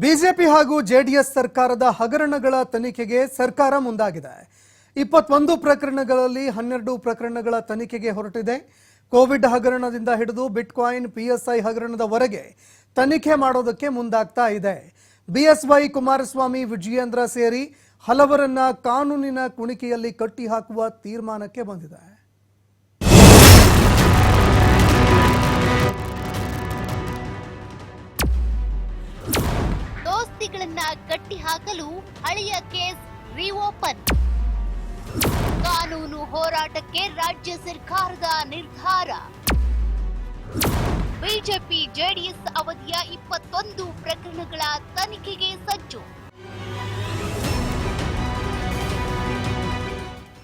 BJP ಹಾಗೂ JDS ಸರ್ಕಾರದ ಹಗರಣಗಳ ತನಿಖೆಗೆ ಸರ್ಕಾರ ಮುಂದಾಗಿದೆ. ಇಪ್ಪತ್ತೊಂದು ಪ್ರಕರಣಗಳಲ್ಲಿ ಹನ್ನೆರಡು ಪ್ರಕರಣಗಳ ತನಿಖೆಗೆ ಹೊರಟಿದೆ. ಕೋವಿಡ್ ಹಗರಣದಿಂದ ಹಿಡಿದು ಬಿಟ್ಕಾಯಿನ್, ಪಿಎಸ್ಐ ಹಗರಣದವರೆಗೆ ತನಿಖೆ ಮಾಡೋದಕ್ಕೆ ಮುಂದಾಗ್ತಾ ಇದೆ. ಬಿಎಸ್ವೈ ಕುಮಾರಸ್ವಾಮಿ, ವಿಜಯೇಂದ್ರ ಸೇರಿ ಹಲವರನ್ನ ಕಾನೂನಿನ ಕುಣಿಕೆಯಲ್ಲಿ ಕಟ್ಟಿ ಹಾಕುವ ತೀರ್ಮಾನಕ್ಕೆ ಬಂದಿದೆ. ದೋಸ್ತಿಗಳನ್ನ ಕಟ್ಟಿಹಾಕಲು ಹಳೆಯ ಕೇಸ್ ರಿಓಪನ್. ಕಾನೂನು ಹೋರಾಟಕ್ಕೆ ರಾಜ್ಯ ಸರ್ಕಾರದ ನಿರ್ಧಾರ. ಬಿಜೆಪಿ ಜೆಡಿಎಸ್ ಅವಧಿಯ ಇಪ್ಪತ್ತೊಂದು ಪ್ರಕರಣಗಳ ತನಿಖೆಗೆ ಸಜ್ಜು.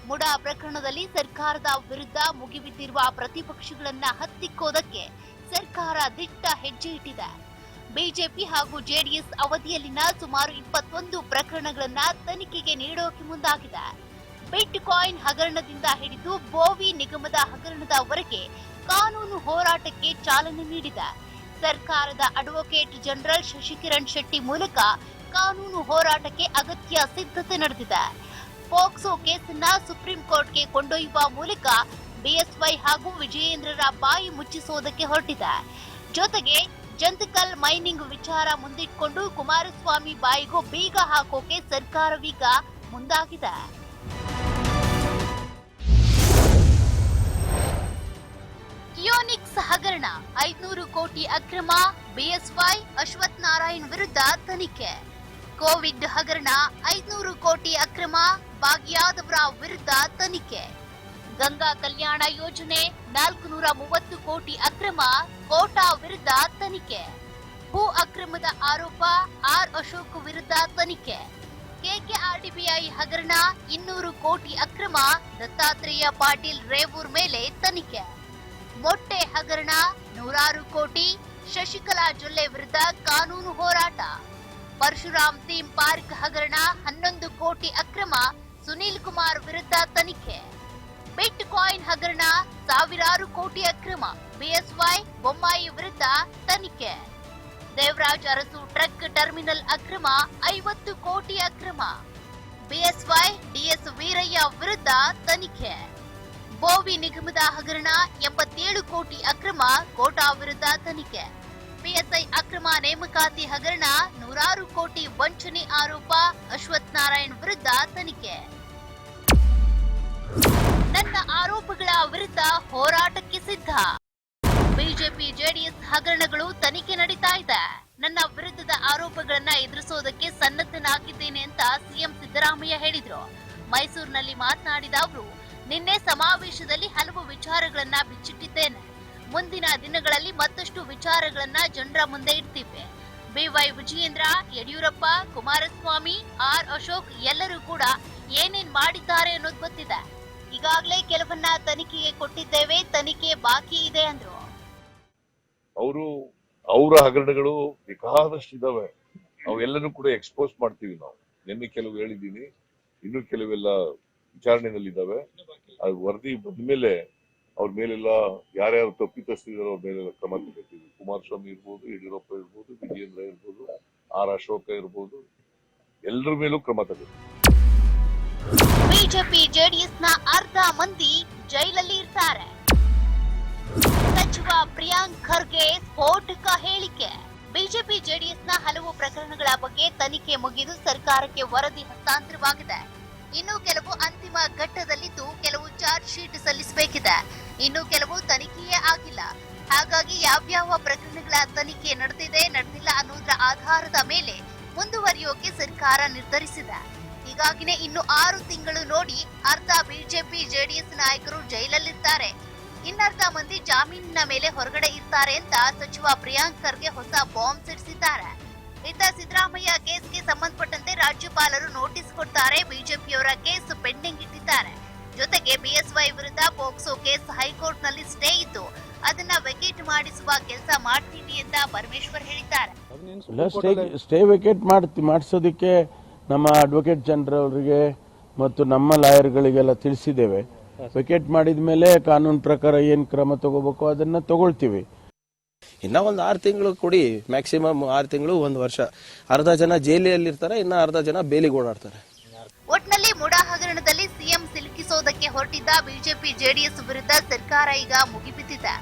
ಮುಡಾ ಪ್ರಕರಣದಲ್ಲಿ ಸರ್ಕಾರದ ವಿರುದ್ಧ ಮುಗಿಬಿದ್ದಿರುವ ಪ್ರತಿಪಕ್ಷಗಳನ್ನ ಹತ್ತಿಕ್ಕೋದಕ್ಕೆ ಸರ್ಕಾರ ದಿಟ್ಟ ಹೆಜ್ಜೆ ಇಟ್ಟಿದೆ. ಬಿಜೆಪಿ ಹಾಗೂ ಜೆಡಿಎಸ್ ಅವಧಿಯಲ್ಲಿನ ಸುಮಾರು ಇಪ್ಪತ್ತೊಂದು ಪ್ರಕರಣಗಳನ್ನ ತನಿಖೆಗೆ ನೀಡೋಕೆ ಮುಂದಾಗಿದೆ. ಬಿಟ್ ಕಾಯಿನ್ ಹಗರಣದಿಂದ ಹಿಡಿದು ಬೋವಿ ನಿಗಮದ ಹಗರಣದವರೆಗೆ ಕಾನೂನು ಹೋರಾಟಕ್ಕೆ ಚಾಲನೆ ನೀಡಿದೆ. ಸರ್ಕಾರದ ಅಡ್ವೊಕೇಟ್ ಜನರಲ್ ಶಶಿಕಿರಣ್ ಶೆಟ್ಟಿ ಮೂಲಕ ಕಾನೂನು ಹೋರಾಟಕ್ಕೆ ಅಗತ್ಯ ಸಿದ್ಧತೆ ನಡೆದಿದೆ. ಪೋಕ್ಸೋ ಕೇಸನ್ನ ಸುಪ್ರೀಂ ಕೋರ್ಟ್ಗೆ ಕೊಂಡೊಯ್ಯುವ ಮೂಲಕ ಬಿಎಸ್ವೈ ಹಾಗೂ ವಿಜಯೇಂದ್ರರ ಬಾಯಿ ಮುಚ್ಚಿಸುವುದಕ್ಕೆ ಹೊರಟಿದೆ. ಜೊತೆಗೆ ಜಂತಕಲ್ ಮೈನಿಂಗ್ ವಿಚಾರ ಮುಂದಿಟ್ಕೊಂಡು ಕುಮಾರಸ್ವಾಮಿ ಬಾಯಿಗೂ ಬೀಗ ಹಾಕೋಕೆ ಸರ್ಕಾರವೀಗ ಮುಂದಾಗಿದೆ. ಕಿಯೋನಿಕ್ಸ್ ಹಗರಣ, ಐದ್ನೂರು ಕೋಟಿ ಅಕ್ರಮ, ಬಿಎಸ್ವೈ ಅಶ್ವಥ್ ನಾರಾಯಣ್ ವಿರುದ್ಧ ತನಿಖೆ. ಕೋವಿಡ್ ಹಗರಣ, ಐದ್ನೂರು ಕೋಟಿ ಅಕ್ರಮ, ಭಾಗಿಯಾದವರ ವಿರುದ್ಧ ತನಿಖೆ. ಗಂಗಾ ಕಲ್ಯಾಣ ಯೋಜನೆ ನಾಲ್ಕು ನೂರ ಮೂವತ್ತು ಕೋಟಿ ಅಕ್ರಮ, ಕೋಟಾ ವಿರುದ್ಧ ತನಿಖೆ. ಭೂ ಅಕ್ರಮದ ಆರೋಪ, ಆರ್ ಅಶೋಕ್ ವಿರುದ್ಧ ತನಿಖೆ. ಕೆಕೆಆರ್ಡಿಬಿಐ ಹಗರಣ, ಇನ್ನೂರು ಕೋಟಿ ಅಕ್ರಮ, ದತ್ತಾತ್ರೇಯ ಪಾಟೀಲ್ ರೇವೂರ್ ಮೇಲೆ ತನಿಖೆ. ಮೊಟ್ಟೆ ಹಗರಣ, ನೂರಾರು ಕೋಟಿ, ಶಶಿಕಲಾ ಜೊಲ್ಲೆ ವಿರುದ್ಧ ಕಾನೂನು ಹೋರಾಟ. ಪರಶುರಾಮ್ ಥೀಮ್ ಪಾರ್ಕ್ ಹಗರಣ, ಹನ್ನೊಂದು ಕೋಟಿ ಅಕ್ರಮ, ಸುನೀಲ್ ಕುಮಾರ್ ವಿರುದ್ಧ ತನಿಖೆ. ಬಿಟ್ ಕಾಯಿನ್ ಹಗರಣ ಸಾವಿರಾರು ಕೋಟಿ ಅಕ್ರಮ. ಬಿಎಸ್ವೈ ಬೊಮ್ಮಾಯಿ ವಿರುದ್ಧ ತನಿಖೆ. ದೇವರಾಜ್ ಅರಸು ಟ್ರಕ್ ಟರ್ಮಿನಲ್ ಅಕ್ರಮ, ಐವತ್ತು ಕೋಟಿ ಅಕ್ರಮ. ಬಿಎಸ್ವೈ ಡಿಎಸ್ ವೀರಯ್ಯ ವಿರುದ್ಧ ತನಿಖೆ. ಬೋವಿ ನಿಗಮದ ಹಗರಣ, ಎಂಬತ್ತೇಳು ಕೋಟಿ ಅಕ್ರಮ, ಕೋಟಾ ವಿರುದ್ಧ ತನಿಖೆ. ಪಿಎಸ್ಐ ಅಕ್ರಮ ನೇಮಕಾತಿ ಹಗರಣ, ನೂರಾರು ಕೋಟಿ ವಂಚನೆ ಆರೋಪ ಅಶ್ವಥ್ ನಾರಾಯಣ್ ವಿರುದ್ಧ ತನಿಖೆ. ನನ್ನ ಆರೋಪಗಳ ವಿರುದ್ಧ ಹೋರಾಟಕ್ಕೆ ಸಿದ್ಧ. ಬಿಜೆಪಿ ಜೆಡಿಎಸ್ ಹಗರಣಗಳು ತನಿಖೆ ನಡೀತಾ ಇದೆ. ನನ್ನ ವಿರುದ್ಧದ ಆರೋಪಗಳನ್ನ ಎದುರಿಸೋದಕ್ಕೆ ಸನ್ನದ್ಧನಾಗಿದ್ದೇನೆ ಅಂತ ಸಿಎಂ ಸಿದ್ದರಾಮಯ್ಯ ಹೇಳಿದ್ರು. ಮೈಸೂರಿನಲ್ಲಿ ಮಾತನಾಡಿದ ಅವರು, ನಿನ್ನೆ ಸಮಾವೇಶದಲ್ಲಿ ಹಲವು ವಿಚಾರಗಳನ್ನ ಬಿಚ್ಚಿಟ್ಟಿದ್ದೇನೆ. ಮುಂದಿನ ದಿನಗಳಲ್ಲಿ ಮತ್ತಷ್ಟು ವಿಚಾರಗಳನ್ನ ಜನರ ಮುಂದೆ ಇಡ್ತೀವಿ. ಬಿವೈ ವಿಜಯೇಂದ್ರ, ಯಡಿಯೂರಪ್ಪ, ಕುಮಾರಸ್ವಾಮಿ, ಆರ್ ಅಶೋಕ್ ಎಲ್ಲರೂ ಕೂಡ ಏನೇನ್ ಮಾಡಿದ್ದಾರೆ ಅನ್ನೋದು ಗೊತ್ತಿದೆ. ಈಗಾಗಲೇ ಕೆಲವನ್ನ ತನಿಖೆಗೆ ಕೊಟ್ಟಿದ್ದೇವೆ, ತನಿಖೆ ಬಾಕಿ ಇದೆ ಅಂದ್ರು. ಅವರು, ಅವರ ಹಗರಣಗಳು ಬೇಕಾದಷ್ಟು ಇದಾವೆ. ಅವೆಲ್ಲನೂ ಕೂಡ ಎಕ್ಸ್ಪೋಸ್ ಮಾಡ್ತೀವಿ ನಾವು. ನಿನ್ನೆ ಕೆಲವು ಹೇಳಿದ್ದೀನಿ, ಇನ್ನು ಕೆಲವೆಲ್ಲ ವಿಚಾರಣೆನಲ್ಲಿದ್ದಾವೆ ಅದು ವರದಿ ಬಂದ್ಮೇಲೆ ಅವ್ರ ಮೇಲೆಲ್ಲ ಯಾರ್ಯಾರು ತಪ್ಪಿತಸ್ಥರಿದಾರೋ ಅವ್ರ ಮೇಲೆಲ್ಲ ಕ್ರಮ ತಗೋತೀವಿ ಕುಮಾರಸ್ವಾಮಿ ಇರ್ಬೋದು, ಯಡಿಯೂರಪ್ಪ ಇರ್ಬೋದು, ವಿಜಯೇಂದ್ರ ಇರ್ಬೋದು, ಆರ್ ಅಶೋಕ ಇರ್ಬೋದು, ಎಲ್ಲರ ಮೇಲೂ ಕ್ರಮ ತಗೋತೀವಿ ಬಿಜೆಪಿ ಜೆಡಿಎಸ್ನ ಅರ್ಧ ಮಂದಿ ಜೈಲಲ್ಲಿ ಇರ್ತಾರೆ. ಸಚಿವ ಪ್ರಿಯಾಂಕ್ ಖರ್ಗೆ ಸ್ಫೋಟಕ ಹೇಳಿಕೆ. ಬಿಜೆಪಿ ಜೆಡಿಎಸ್ನ ಹಲವು ಪ್ರಕರಣಗಳ ಬಗ್ಗೆ ತನಿಖೆ ಮುಗಿದು ಸರ್ಕಾರಕ್ಕೆ ವರದಿ ಹಸ್ತಾಂತರವಾಗಿದೆ. ಇನ್ನು ಕೆಲವು ಅಂತಿಮ ಘಟ್ಟದಲ್ಲಿದ್ದು ಕೆಲವು ಚಾರ್ಜ್ ಶೀಟ್ ಸಲ್ಲಿಸಬೇಕಿದೆ. ಇನ್ನು ಕೆಲವು ತನಿಖೆಯೇ ಆಗಿಲ್ಲ. ಹಾಗಾಗಿ ಯಾವ್ಯಾವ ಪ್ರಕರಣಗಳ ತನಿಖೆ ನಡೆದಿದೆ, ನಡೆದಿಲ್ಲ ಅನ್ನೋದ್ರ ಆಧಾರದ ಮೇಲೆ ಮುಂದುವರಿಯೋಕೆ ಸರ್ಕಾರ ನಿರ್ಧರಿಸಿದೆ. ಹೀಗಾಗಿನೇ ಇನ್ನು ಆರು ತಿಂಗಳು ನೋಡಿ ಅರ್ಧ ಬಿಜೆಪಿ, ಜೆಡಿಎಸ್ ನಾಯಕರು ಜೈಲಲ್ಲಿರ್ತಾರೆ. ಇನ್ನರ್ಧ ಮಂದಿ ಜಾಮೀನಿನ ಮೇಲೆ ಹೊರಗಡೆ ಇರ್ತಾರೆ ಅಂತ ಸಚಿವ ಪ್ರಿಯಾಂಕ್ ಖರ್ಗೆ ಹೊಸ ಬಾಂಬ್ ಸಿಡಿಸಿದ್ದಾರೆ. ಇತ್ತ ಸಿದ್ದರಾಮಯ್ಯ ಕೇಸ್ಗೆ ಸಂಬಂಧಪಟ್ಟಂತೆ ರಾಜ್ಯಪಾಲರು ನೋಟಿಸ್ ಕೊಡ್ತಾರೆ. ಬಿಜೆಪಿಯವರ ಕೇಸ್ ಪೆಂಡಿಂಗ್ ಇಟ್ಟಿದ್ದಾರೆ. ಜೊತೆಗೆ ಬಿಎಸ್ವೈ ವಿರುದ್ಧ ಪೋಕ್ಸೋ ಕೇಸ್ ಹೈಕೋರ್ಟ್ನಲ್ಲಿ ಸ್ಟೇ ಇದ್ದು, ಅದನ್ನ ವೆಕೇಟ್ ಮಾಡಿಸುವ ಕೆಲಸ ಮಾಡ್ತೀನಿ ಅಂತ ಪರಮೇಶ್ವರ್ ಹೇಳಿದ್ದಾರೆ. ಸ್ಟೇ ವೆಕೇಟ್ ಮಾಡಿಸೋದಕ್ಕೆ ನಮ್ಮ ಅಡ್ವೊಕೇಟ್ ಜನರಲ್ ಅವರಿಗೆ ಮತ್ತು ನಮ್ಮ ಲಾಯರ್ಗಳಿಗೆಲ್ಲ ತಿಳಿಸಿದ್ದೇವೆ. ವಿಕೆಟ್ ಮಾಡಿದ ಮೇಲೆ ಕಾನೂನು ಪ್ರಕಾರ ಏನು ಕ್ರಮ ತಗೋಬೇಕು ಅದನ್ನ ತಗೊಳ್ತೀವಿ. ಇನ್ನ ಒಂದು ಆರು ತಿಂಗಳು ಕೊಡಿ ಮ್ಯಾಕ್ಸಿಮಮ್ ಆರು ತಿಂಗಳು ಒಂದು ವರ್ಷ. ಅರ್ಧ ಜನ ಜೈಲಿಯಲ್ಲಿರ್ತಾರೆ ಇನ್ನ ಅರ್ಧ ಜನ ಬೇಲಿಗೆ ಓಡಾಡ್ತಾರೆ. ಒಟ್ನಲ್ಲಿ ಮುಡಾ ಹಗರಣದಲ್ಲಿ ಸಿಎಂ ಸಿಲುಕಿಸೋದಕ್ಕೆ ಹೊರಟಿದ್ದ ಬಿಜೆಪಿ ಜೆಡಿಎಸ್ ವಿರುದ್ಧ ಸರ್ಕಾರ ಈಗ ಮುಗಿಬಿದ್ದಿದೆ.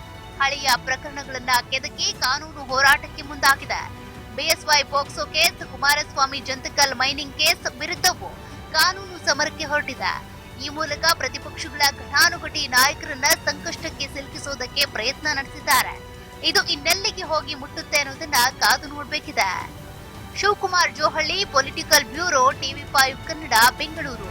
ಹಳೆಯ ಪ್ರಕರಣಗಳನ್ನ ಕೆದಕಿ ಕಾನೂನು ಹೋರಾಟಕ್ಕೆ ಮುಂದಾಗಿದೆ. BSY POCSO case, Kumaraswamy Jantakal mining case ವಿರುದ್ಧವೂ ಕಾನೂನು ಸಮರಕ್ಕೆ ಹೊರಟಿದೆ. ಈ ಮೂಲಕ ಪ್ರತಿಪಕ್ಷಗಳ ಘಟಾನುಘಟಿ ನಾಯಕರನ್ನ ಸಂಕಷ್ಟಕ್ಕೆ ಸಿಲುಕಿಸೋದಕ್ಕೆ ಪ್ರಯತ್ನ ನಡೆಸಿದ್ದಾರೆ. ಇದು ಇನ್ನೆಲ್ಲಿಗೆ ಹೋಗಿ ಮುಟ್ಟುತ್ತೆ ಅನ್ನೋದನ್ನ ಕಾದು ನೋಡಬೇಕಿದೆ. Shivakumar Johalli, political bureau, TV five Kannada, Bengaluru.